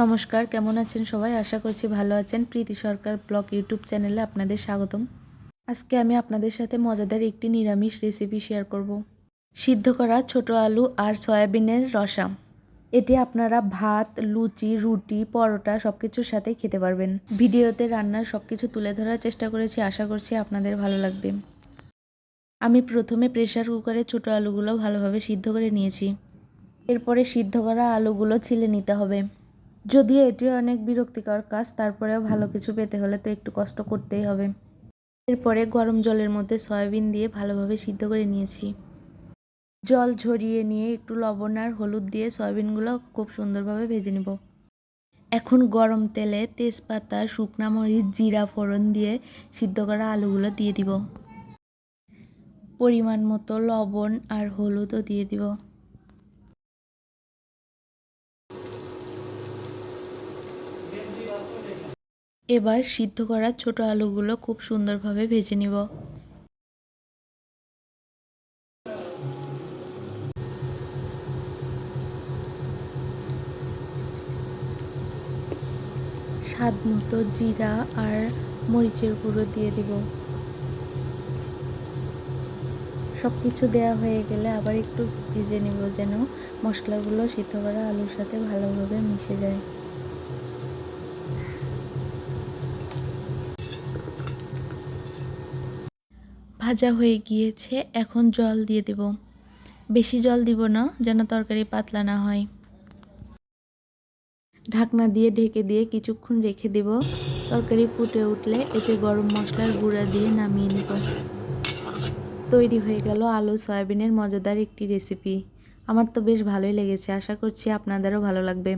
নমস্কার, কেমন আছেন সবাই? আশা করছি ভালো আছেন। প্রীতি সরকার ব্লগ ইউটিউব চ্যানেলে আপনাদের স্বাগতম। আজকে আমি আপনাদের সাথে মজাদার একটি নিরামিষ রেসিপি শেয়ার করব। সিদ্ধ করা ছোট আলু আর সয়াবিনের রসা। এটি আপনারা ভাত, লুচি, রুটি, পরোটা সব কিছুর সাথে খেতে পারবেন। ভিডিওতে রান্নার সব কিছু তুলে ধরার চেষ্টা করেছি। আশা করছি আপনাদের ভালো লাগবে। আমি প্রথমে প্রেশার কুকারে ছোটো আলুগুলো ভালোভাবে সিদ্ধ করে নিয়েছি। এরপরে সিদ্ধ করা আলুগুলো ছিলে নিতে হবে। যদিও এটি অনেক বিরক্তিকর কাজ, তারপরেও ভালো কিছু পেতে হলে তো একটু কষ্ট করতেই হবে। এরপরে গরম জলের মধ্যে সয়াবিন দিয়ে ভালোভাবে সিদ্ধ করে নিয়েছি। জল ঝরিয়ে নিয়ে একটু লবণ আর হলুদ দিয়ে সয়াবিনগুলো খুব সুন্দরভাবে ভেজে নেব। এখন গরম তেলে তেজপাতা, শুকনা মরিচ, জিরা ফোড়ন দিয়ে সিদ্ধ করা আলুগুলো দিয়ে দিব। পরিমাণ মতো লবণ আর হলুদও দিয়ে দিব। এবার সিদ্ধ করা ছোট আলুগুলো খুব সুন্দরভাবে ভেজে নিব। স্বাদ মতো জিরা আর মরিচের গুঁড়ো দিয়ে দিব। সব কিছু দেওয়া হয়ে গেলে আবার একটু ভেজে নেব যেন মশলাগুলো সিদ্ধ করা আলুর সাথে ভালোভাবে মিশে যায়। ভাজা হয়ে গিয়েছে, এখন জল দিয়ে দেব। বেশি জল দিব না, যেন তরকারি পাতলা না হয়। ঢাকনা দিয়ে ঢেকে দিয়ে কিছুক্ষণ রেখে দেব। তরকারি ফুটে উঠলে এতে গরম মশলার গুঁড়া দিয়ে নামিয়ে নিব। তৈরি হয়ে গেল আলু, সয়াবিনের মজাদার একটি রেসিপি। আমার তো বেশ ভালোই লেগেছে, আশা করছি আপনাদেরও ভালো লাগবে।